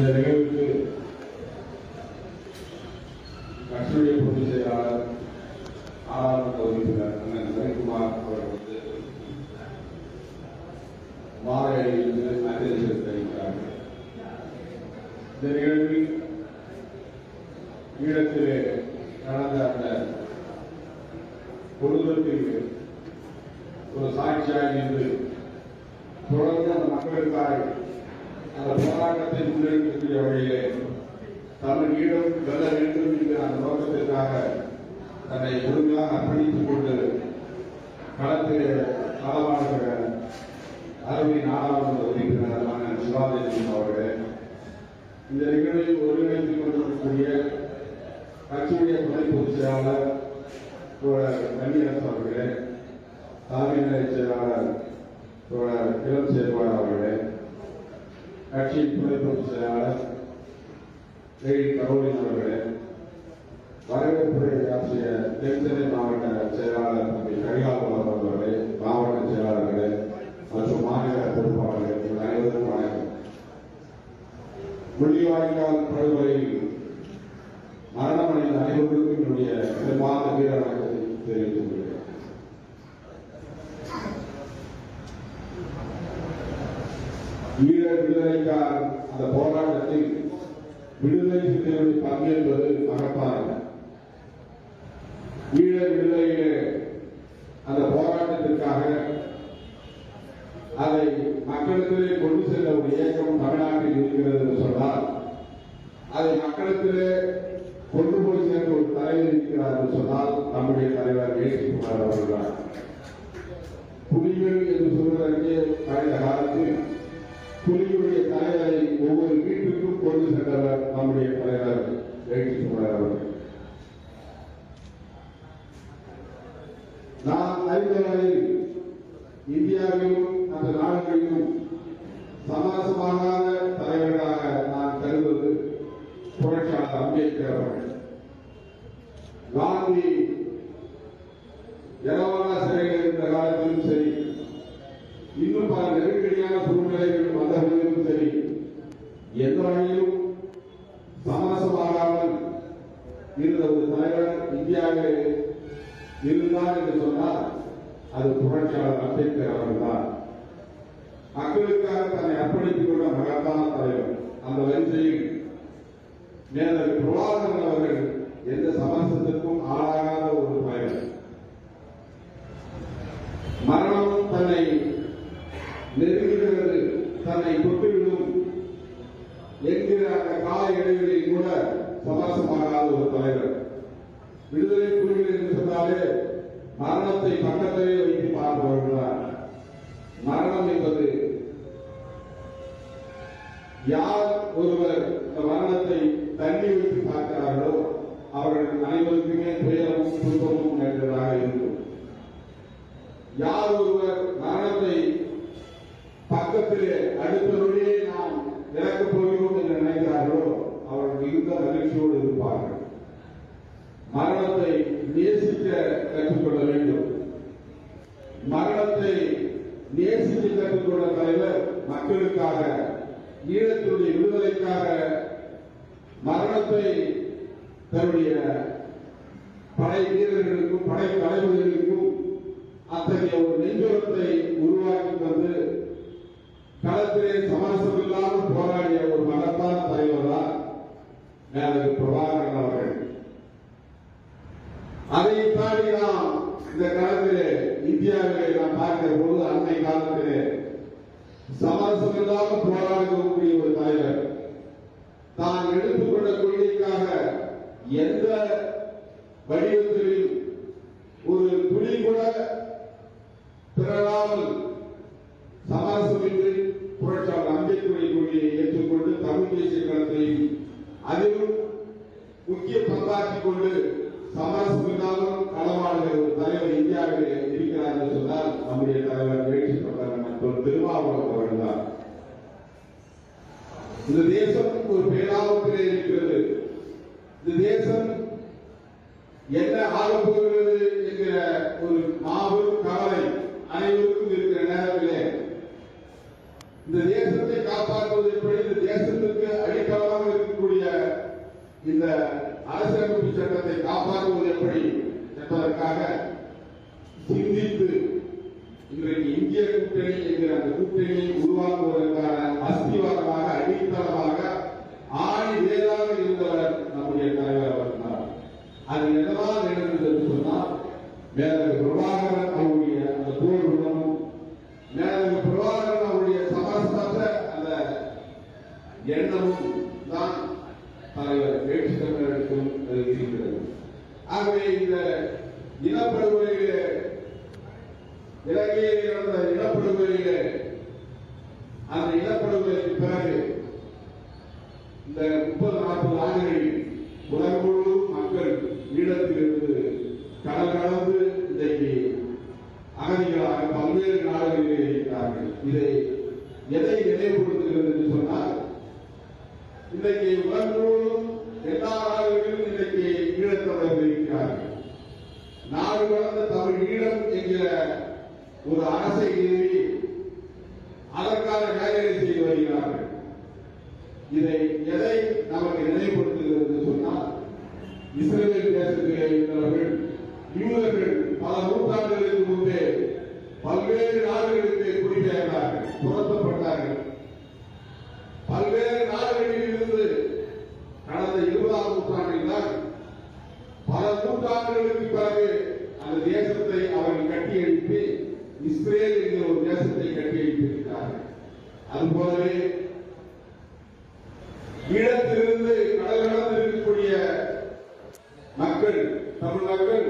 இந்த நிகழ்வுக்கு கட்சியுடைய பொதுச் செயலாளர் ஆறாவது உறுப்பினர் அண்ணன் ரவிக்குமார் அவர்கள் வந்து மாலை அணிவித்து அஞ்சலி செலுத்த இருக்கிறார்கள் இந்த நிகழ்வில் ஈழத்திலே நடந்த அந்த கொடூரத்திற்கு ஒரு சாட்சியாக நின்று தொடர்ந்து அந்த மக்களுக்காக அந்த போராட்டத்தை முன்னெடுக்கக்கூடிய வழியிலே தமிழ் ஈழம் வெல்ல வேண்டும் என்கிற அந்த நோக்கத்திற்காக தன்னை முழுமையாக அர்ப்பணித்துக் கொண்டு களத்திலே களமாடுகிற அருமை நாடாளுமன்ற உறுப்பினரான சிவாஜி அவர்களே இந்த நிகழ்வில் ஒருங்கிணைத்துக் கொண்டிருக்கக்கூடிய கட்சியுடைய துணை பொதுச் செயலாளர் தோழர் கன்னியரசு அவர்களே தலைமை நிலைய செயலாளர் தோழர் இளம் செயல்பாடு அவர்களே கட்சியின் துணை பொதுச் செயலாளர் கரோலின் அவர்களே வரவேற்புரை ஆற்றிய தென்சென்னை மாவட்ட செயலாளர் தம்பி கரிகாலபுரம் அவர்களே மாவட்ட செயலாளர்களே மற்றும் மாநில பொறுப்பாளர்களே அனைவரும் வணக்கம். முள்ளிவாய்க்கால் படுகொலையில் மரணமடைந்த அனைவருக்கும் என்னுடைய சிறப்பான வீர வணக்கத்தை தெரிவித்துக் கொள்கிறேன் ஈழ விடுதலைக்கான அந்த போராட்டத்தில் விடுதலை சிந்தனையில் பங்கேற்பது மகத்தானது ஈழ விடுதலையிலே அந்த போராட்டத்திற்காக அதை மக்களிடத்திலே கொண்டு செல்ல ஒரு இயக்கம் தமிழ்நாட்டில் இருக்கிறது என்று சொன்னால் அதை மக்களிடத்திலே கொண்டு போய் சேர்ந்த ஒரு தலைவர் இருக்கிறார் என்று சொன்னால் நம்முடைய தலைவர் ஏசி குமார் அவர்கள்தான் இந்தியாவிலும் அந்த நாடுகளிலும் சமரசமாகாத தலைவர்களாக நான் கருதுவது புரட்சியாளர் அம்பேத்கர் அவர்கள். காந்தி ஜனவரா சிறையில் இருந்த காலத்திலும் சரி இன்னும் பல நெருக்கடியான சூழ்நிலைகள் வந்த போதிலும் சரி எந்த வகையிலும் சமரசமாகாமல் இருந்த ஒரு தலைவர் இந்தியாவிலே இருந்தார் என்று சொன்னால் அது புரட்சியாளர் அம்பேத்கர் அவர்கள்தான். மக்களுக்காக தன்னை அர்ப்பணித்துக் கொண்ட மகத்தான தலைவர் அந்த வரிசையில் மேலர் பிரபாகரன் அவர்கள் எந்த சமரசத்திற்கும் ஆளாகாத ஒரு தலைவர். மரணம் தன்னை நெருங்குகிறது தன்னை தொட்டுவிடும் என்கிற அந்த கால இடைவெளியில் கூட சமரசமாகாத ஒரு தலைவர். விடுதலை புலிகள் என்று சொன்னாலே மரணத்தை பக்கத்திலே வைத்து பார்ப்பவர்களார் மரணம் என்பது யார் ஒருவர் இந்த மரணத்தை தள்ளி வைத்து பார்க்கிறார்களோ அவர்கள் அனைவருக்குமே துயரமும் துன்பமும் நேர்ந்ததாக இருக்கும். யார் ஒருவர் மரணத்தை பக்கத்திலே அடுத்த நாம் இறக்கப் போகிறோம் என்று நினைக்கிறார்களோ அவர்கள் மிகுந்த மகிழ்ச்சியோடு இருப்பார்கள். மரணத்தை நேசிக்க கற்றுக்கொள்ள மதத்தை மரணத்தை கற்றுக்கொண்ட தலைவர் மக்களுக்காக ஈழத்தினுடைய விடுதலைக்காக மரணத்தை தன்னுடைய படை வீரர்களுக்கும் படை தலைவர்களுக்கும் அத்தகைய ஒரு நெஞ்சுரத்தை உருவாக்கி தந்து களத்திலே சமரசம் இல்லாமல் போராடிய ஒரு மகத்தான தலைவர் தான் மேலகு பிரபாகரன் அவர்கள். அதை தாண்டி நாம் இந்த கள இந்தியாவிலே நாம் பார்க்கிற போது அண்மை காலத்திலே சமரசம் இல்லாமல் போராடக்கூடிய ஒரு தலைவர். தான் எடுத்துக்கொண்ட கொள்கைக்காக எந்த வடிவத்தில் ஒரு துளி கூட பிறராமல் சமரசமின்றி புரட்சியாளர் அம்பேத்கரை கொள்கையை ஏற்றுக்கொண்டு தமிழ் தேசிய கழகத்தையும் அதிலும் முக்கிய பங்காற்றிக் கொண்டு சமரசம் இல்லாமல் களமாடுகிற ஒரு தலைவர் இந்தியாவிலே இருக்கிறார் என்று சொன்னால் நம்முடைய தலைவர் வேட்சி பிரதமர் மற்றும் திருமாவளவன் இந்த தேசம் ஒரு பேராபத்திலே இருக்கிறது இந்த தேசம் என்ன ஆகப் என்கிற ஒரு மாபெரும் கவலை அனைவருக்கும் இருக்கிற நேரத்திலே இந்த தேசத்தை காப்பாற்றுவது எப்படி? இந்த தேசத்திற்கு அடித்தளமாக இருக்கக்கூடிய இந்த அரசியலமைப்பு சட்டத்தை காப்பாற்றுவது இந்திய கூட்டணி என்கிற அந்த கூட்டணியை உருவாக்குவதற்கான அஸ்திவாரமாக அடித்தளமாக ஆணி வேதாக இருந்தவர் நம்முடைய தலைவர் அவர்கள் அது என்னவா நடந்தது என்று சொன்னால் மேலக பிரபாகரன் அவருடைய அந்த போர் குணமும் மேலகு பிரபாகரன் அவருடைய சமரசமற்ற அந்த எண்ணமும் தான் தலைவர் வேட்சி தமிழருக்கும் அது இருக்கிறது ஆகவே இந்த இனப்படுகொலையிலே இலங்கையில் நடந்த இனப்படுகொலையிலே அந்த இனப்படுகொலைக்கு பிறகு இந்த முப்பது நாற்பது ஆண்டுகளில் உலகம் முழுவதும் மக்கள் ஈழத்திலிருந்து கடல் கடந்து இன்றைக்கு அகதிகளாக பல்வேறு நாடுகளிலே இருக்கிறார்கள். இதை எதை நினைவுபடுத்துகிறது என்று சொன்னால் இன்றைக்கு உலகம் முழுவதும் எல்லா நாடுகளிலும் இன்றைக்கு ஈழத்தமிழர்கள் இருக்கிறார்கள் நாடு கடந்த தமிழ் ஈழம் என்கிற ஒரு அரசை நிறுவி அதற்கான வேலையை செய்து வருகிறார்கள். இதை எதை நமக்கு நினைவுபடுத்துகிறது என்று சொன்னால் இஸ்ரேல் தேசத்திலே இருந்தவர்கள் யூதர்கள் பல நூற்றாண்டுகளுக்கு முன்பே பல்வேறு நாடுகளுக்கு குடிபெயர்ந்தார்கள் துரத்தப்பட்டார்கள். பல்வேறு நாடுகளில் இருந்து கடந்த இருபதாம் நூற்றாண்டில் தான் பல நூற்றாண்டுகளுக்கு பிறகு அந்த தேசத்தை அவர்கள் கட்டியெழுப்பி இஸ்ரேல் என்கிற ஒரு தேசத்தை கட்டி எழுப்பியிருக்கிறார்கள் அதுபோலவே ஈழத்திலிருந்து கடல் கடந்து இருக்கக்கூடிய மக்கள் தமிழ் மக்கள்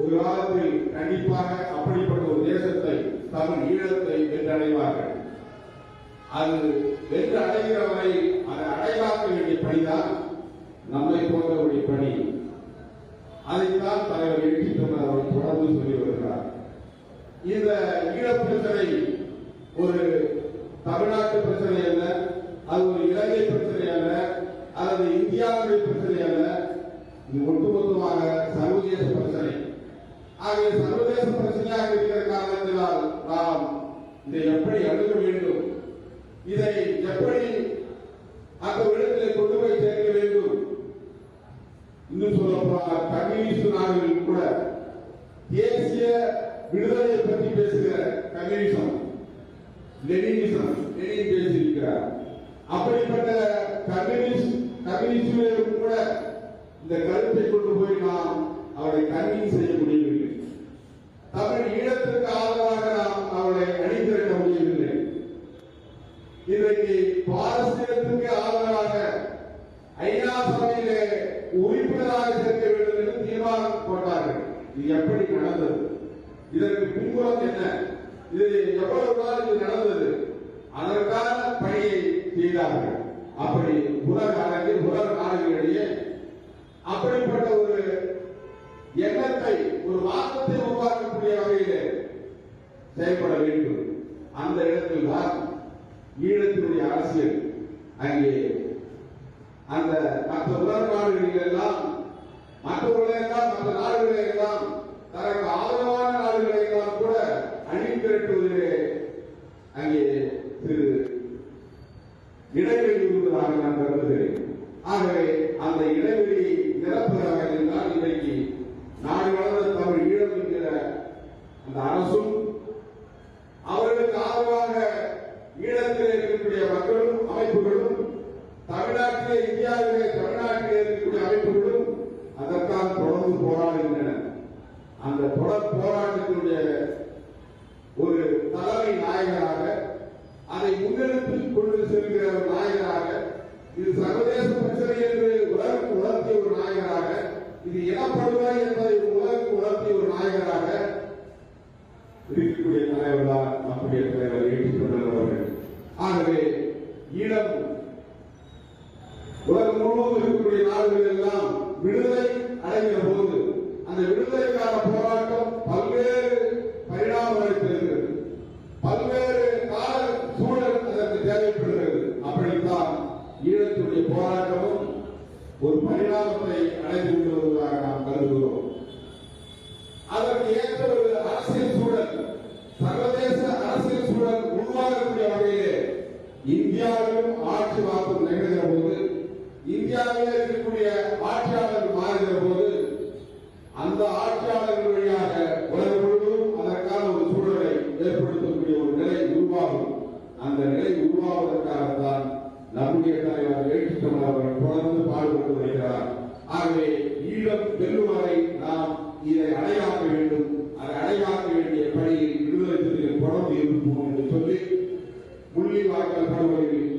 ஒரு காலத்தில் கண்டிப்பாக அப்படிப்பட்ட ஒரு தேசத்தை தமிழ் ஈழத்தை வென்றடைவார்கள். அது வென்று அடைகிற வரை அதை அடைவாக்க வேண்டிய பணிதான் நம்மை போன்றவருடைய பணி. அதைத்தான் தலைவர் எழுச்சி தமிழ் அவர்கள் தொடர்ந்து சொல்லி வருகிறார். இந்த ஈழ பிரச்சனை ஒரு தமிழ்நாட்டு பிரச்சனை அல்ல அது ஒரு இலங்கை பிரச்சனை அல்ல அல்லது இந்தியாவுடைய பிரச்சனை அல்ல. இது ஒட்டுமொத்தமாக சர்வதேச பிரச்சனை. ஆகவே சர்வதேச பிரச்சனையாக இருக்கிற காரணத்தினால் நாம் இதை எப்படி அணுக வேண்டும்? இதை எப்படி அந்த இடத்திலே கொண்டு போய் சேர்க்க வேண்டும்? இன்னும் சொல்ல போனால் கம்யூனிஸ்ட் நாடுகளில் கூட தேசிய விடுதலையை பற்றி பேசுகிற கம்யூனிசம் லெனினிசம் லெனின் பேசியிருக்கிறார். அப்படிப்பட்ட கம்யூனிஸ்ட் கம்யூனிஸ்டும் கூட இந்த கருத்தை கொண்டு போய் நாம் அவரை கன்வின்ஸ் செய்ய முடியவில்லை. தமிழ் ஈழத்திற்கு ஆதரவாக நாம் அவரை அணிந்திருக்க முடியவில்லை. இன்றைக்கு பாலஸ்தீனத்திற்கு ஆதரவாக ஐநா சபையிலே உறுப்பினராக சேர்க்க வேண்டும் என்று தீர்மானம் போட்டார்கள். இது எப்படி நடந்தது? இதற்கு பின்புறம் என்ன? இது எவ்வளவு நாள் இது நடந்தது? அதற்கான பணியை செய்தார்கள். அப்படி உலக அளவில் உலக நாடுகளிடையே அப்படிப்பட்ட ஒரு எண்ணத்தை ஒரு வாக்கத்தை உருவாக்கக்கூடிய வகையிலே செயல்பட வேண்டும். அந்த இடத்தில் தான் ஈழத்தினுடைய அரசியல். அங்கே அந்த மற்ற உலக நாடுகளில் எல்லாம் மற்ற உலகெல்லாம் மற்ற நாடுகளை எல்லாம் தனக்கு ஆதரவான நாடுகளை எல்லாம் கூட அணி திரட்டுவதிலே அங்கே திரு இடைவெளி இருப்பதாக நான் கருதுகிறேன். ஆகவே அந்த இடைவெளி நிரப்புகிற இருந்தால் இன்றைக்கு நாடு வளர்ந்த தமிழ் ஈழம் என்கிற அந்த அரசும் அவர்களுக்கு ஆதரவாக ஈழத்தில் இருக்கக்கூடிய மக்களும் அமைப்புகளும் தமிழ்நாட்டிலே இந்தியாவிலே தமிழ்நாட்டிலே இருக்கக்கூடிய அமைப்புகளும் அதற்காக தொடர்ந்து போராடுகின்றன அந்த தொடர் போராட்டத்தினுடைய ஒரு தலைமை நாயகராக அதை முன்னெடுத்து கொண்டு செல்கிற ஒரு நாயகராக இது சர்வதேச பிரச்சனை என்று உலகம் உணர்த்திய ஒரு நாயகராக இது இனப்படுகொலை என்பதை உலகம் உணர்த்திய ஒரு நாயகராக இருக்கக்கூடிய தலைவர் தான் நம்முடைய தலைவர் ஏற்றுக்கொண்டவர் அவர்கள். ஆகவே ஈழம் உலகம் முழுவதும் இருக்கக்கூடிய நாடுகள் எல்லாம் விடுதலை அடைகிற போது அந்த விடுதலைக்கான போராட்டம் பல்வேறு பரிணாமங்களை பெறுகிறது பல்வேறு கால சூழல் அதற்கு தேவைப்படுகிறது. அப்படித்தான் ஈழத்துடைய போராட்டமும் ஒரு பரிணாமத்தை அடைந்து கொள்வதாக நாம் கருதுகிறோம். அதற்கு ஏற்ற ஒரு அரசியல் சூழல் சர்வதேச அரசியல் சூழல் உருவாகக்கூடிய வகையிலே இந்தியாவிலும் ஆட்சி மாற்றம் நிகழ்கிற போது இந்தியாவில் இருக்கக்கூடிய ஆட்சியாளர் மாறுகிற போது அந்த ஆட்சியாளர்கள் வழியாக உலகம் முழுவதும் அதற்கான ஒரு சூழலை ஏற்படுத்தக்கூடிய ஒரு நிலை உருவாகும். அந்த நிலை உருவாவதற்காகத்தான் நம்முடைய தலைவர் எழுச்சி தமிழ் அவர்கள் தொடர்ந்து பாடுபட்டு வருகிறார். ஆகவே ஈழம் வெல்லும் வரை நாம் இதை அடையாக்க வேண்டும். அதை அடையாக்க வேண்டிய பணியில் விடுதலை சிறுத்தைகள் தொடர்ந்து இருப்போம் என்று சொல்லி முள்ளிவாய்க்கால் படுகொலையில்